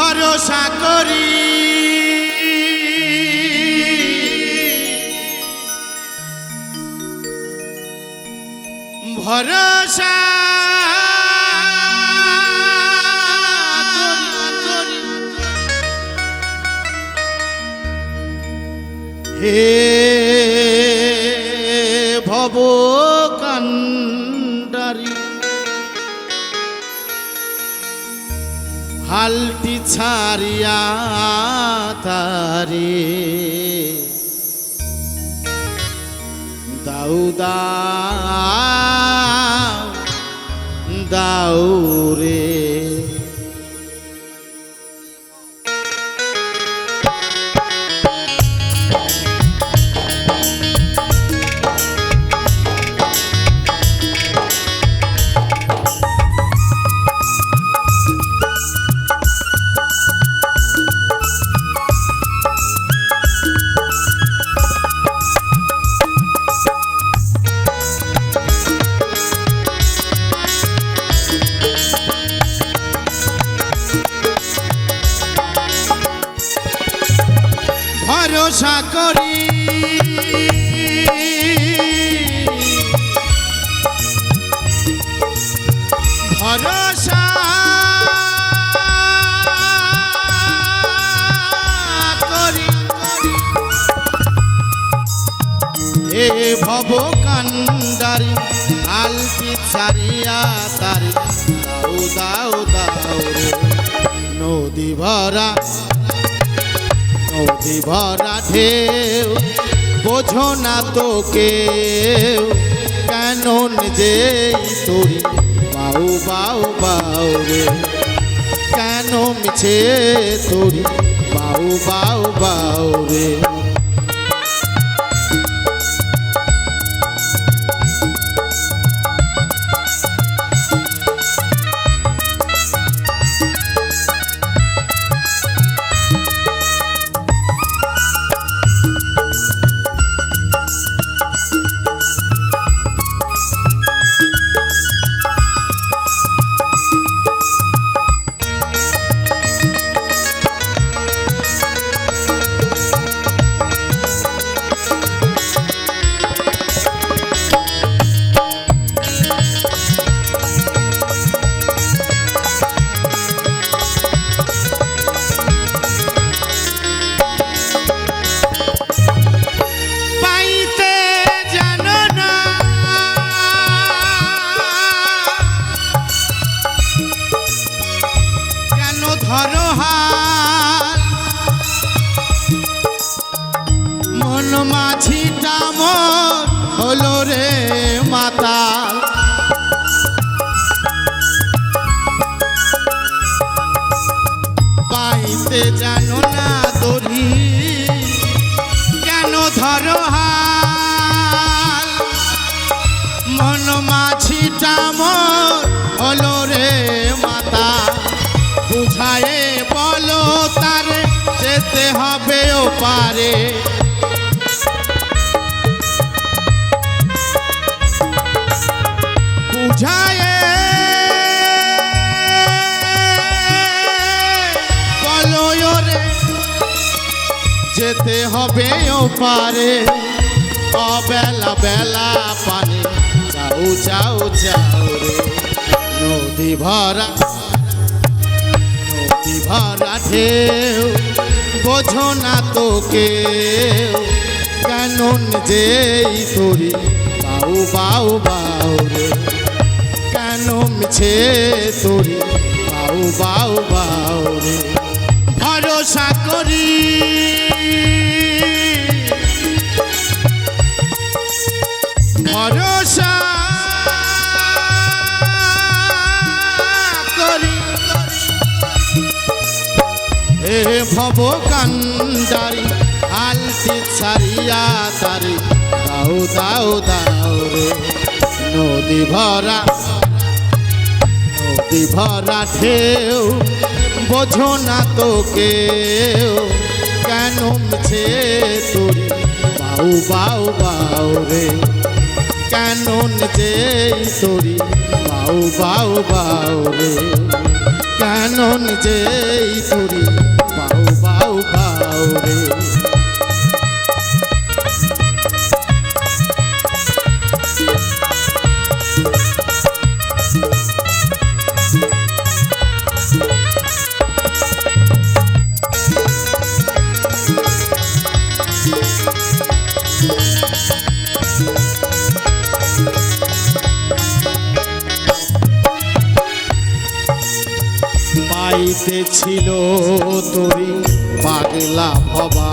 ভরসা করি। ভরসা হে ভব হালটি ছাড়িয়া তারে। দাউ করি। ভরসা করি এ ভব কান্দারি আলপি ছাড়িয়া তারি। দাও দাও দাও নদী ভরা নদী ভরা ঢেউ, বোঝো না তোকে কেন যে তোরি, বাউ বাউ বাউ রে। কেন মিছে তোরি, বাউ বাউ বাউ রে। যেতে ও পারে। বুঝায়ে। যেতে হবে ও পারে। অবেলা বেলা পানে। যাও যাও যাও রে। নদী ভরা নদী ভরা ঢেউ। বোঝো না তোকে কেন যেই তোরি, বাউ বাউ বাউ রে। কেন মিছে তোরি, বাউ বাউ বাউ রে। ভরসা করি। হে ভব কান্দারি আলতি ছাড়িয়া তারি, দাও দাও দাও রে, নদী ভরা নদী ভরা ঢেউ, বোঝো না তো কেউ, কেন মিছে তোরি, বাউ বাউ বাউ রে, কেন নিজেই তোরি, বাউ বাউ বাউ রে, কেন নিজেই তোরি? পাইতে ছিল তোরি পাগলা ভবা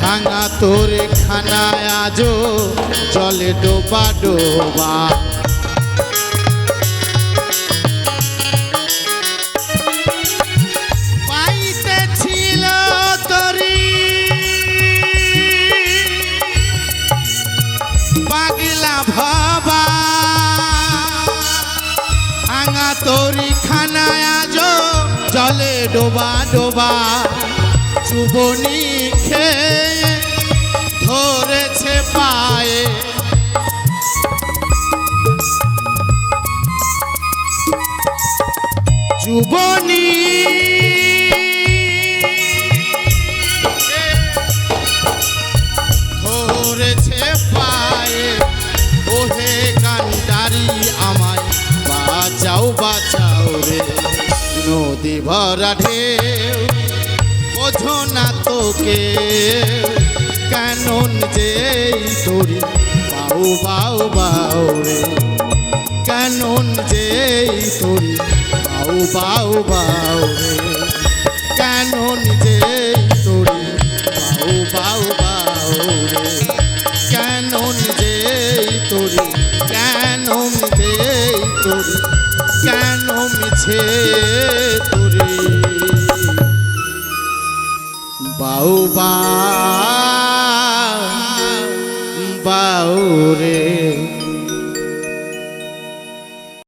ভাঙা তোরে খানায় আজো জলে ডোবা ডোবা। তরি খানায় আজ জলে ডোবা ডোবা চুবনি খেয়ে ধরেছে পায়ে। চুবনি ভরা ঢেউ, বোঝো না তোকে কেন যেই তোরি, বাউ বাউ বাউ রে। কেন যেই তোরি, বাউ বাউ বাউ রে। কেন যেই তোরি, বাউ বাউ বাউ রে। কেন নিজেই তোরি কেন মিছেই তোরি কেন মিছে বাউ বা